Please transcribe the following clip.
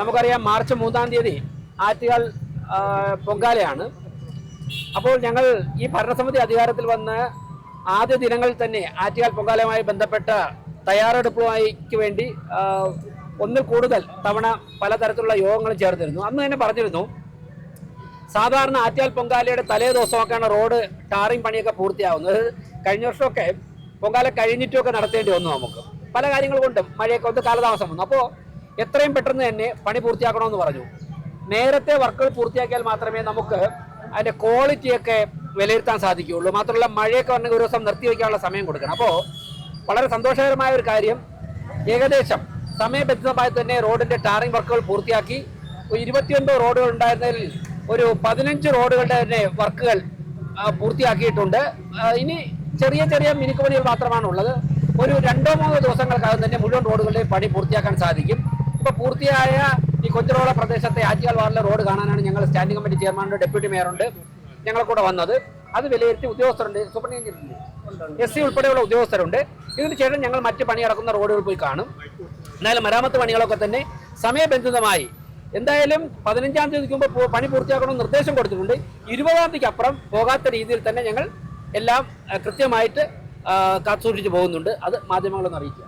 നമുക്കറിയാം മാർച്ച് മൂന്നാം തീയതി ആറ്റുകാൽ പൊങ്കാലയാണ്. അപ്പോൾ ഞങ്ങൾ ഈ ഭരണസമിതി അധികാരത്തിൽ വന്ന് ആദ്യ ദിനങ്ങളിൽ തന്നെ ആറ്റുകാൽ പൊങ്കാലയുമായി ബന്ധപ്പെട്ട തയ്യാറെടുപ്പുമായിക്ക് വേണ്ടി ഒന്നിൽ കൂടുതൽ തവണ പലതരത്തിലുള്ള യോഗങ്ങൾ ചേർത്തിരുന്നു അന്ന് തന്നെ പറഞ്ഞിരുന്നു സാധാരണ ആറ്റാൽ പൊങ്കാലയുടെ തലേ ദിവസമൊക്കെയാണ് റോഡ് ടാറിങ് പണിയൊക്കെ പൂർത്തിയാവുന്നത്. കഴിഞ്ഞ വർഷമൊക്കെ പൊങ്കാല കഴിഞ്ഞിട്ടുമൊക്കെ നടത്തേണ്ടി വന്നു നമുക്ക്. പല കാര്യങ്ങൾ കൊണ്ടും മഴയൊക്കെ ഒന്ന് കാലതാമസം വന്നു. അപ്പോൾ എത്രയും പെട്ടെന്ന് തന്നെ പണി പൂർത്തിയാക്കണമെന്ന് പറഞ്ഞു. നേരത്തെ വർക്കുകൾ പൂർത്തിയാക്കിയാൽ മാത്രമേ നമുക്ക് അതിന്റെ ക്വാളിറ്റിയൊക്കെ വിലയിരുത്താൻ സാധിക്കുകയുള്ളൂ. മാത്രമല്ല മഴയൊക്കെ വന്നെങ്കിൽ ഒരു ദിവസം നിർത്തിവെക്കാനുള്ള സമയം കൊടുക്കണം. അപ്പോൾ വളരെ സന്തോഷകരമായ ഒരു കാര്യം ഏകദേശം സമയബന്ധിതമായി തന്നെ റോഡിന്റെ ടാറിംഗ് വർക്കുകൾ പൂർത്തിയാക്കി. ഇരുപത്തിയൊൻപത് റോഡുകൾ ഉണ്ടായിരുന്നതിൽ ഒരു പതിനഞ്ച് റോഡുകളുടെ തന്നെ വർക്കുകൾ പൂർത്തിയാക്കിയിട്ടുണ്ട്. ഇനി ചെറിയ ചെറിയ മിനുക്കുപണികൾ മാത്രമാണ് ഉള്ളത് ഒരു രണ്ടോ മൂന്നോ ദിവസങ്ങൾക്കകം തന്നെ മുഴുവൻ റോഡുകളുടെയും പണി പൂർത്തിയാക്കാൻ സാധിക്കും. പൂർത്തിയായ ഈ കൊച്ചുറോള പ്രദേശത്തെ ആറ്റിയാൽ വാർഡിലെ റോഡ് കാണാനാണ് ഞങ്ങൾ സ്റ്റാൻഡിംഗ് കമ്മിറ്റി ചെയർമാനുണ്ട് ഡെപ്യൂട്ടി മേയറുണ്ട് ഞങ്ങളെ കൂടെ വന്നത്. അത് വിലയിരുത്തി ഉദ്യോഗസ്ഥരുണ്ട് സൂപ്രണ്ട് എസ് സി ഉൾപ്പെടെയുള്ള ഉദ്യോഗസ്ഥരുണ്ട്. ഇതിന് ശേഷം ഞങ്ങൾ മറ്റ് പണി നടക്കുന്ന റോഡുകൾ പോയി കാണും. എന്നാലും മരാമത്ത് പണികളൊക്കെ തന്നെ സമയബന്ധിതമായി. എന്തായാലും പതിനഞ്ചാം തീയതിക്ക് മുമ്പ് പണി പൂർത്തിയാക്കണമെന്ന് നിർദ്ദേശം കൊടുത്തിട്ടുണ്ട്. ഇരുപതാം തീയതിക്ക് അപ്പുറം പോകാത്ത രീതിയിൽ തന്നെ ഞങ്ങൾ എല്ലാം കൃത്യമായിട്ട് കാത്തുസൂക്ഷിച്ച് പോകുന്നുണ്ട്. അത് മാധ്യമങ്ങളൊന്ന് അറിയിക്കുക.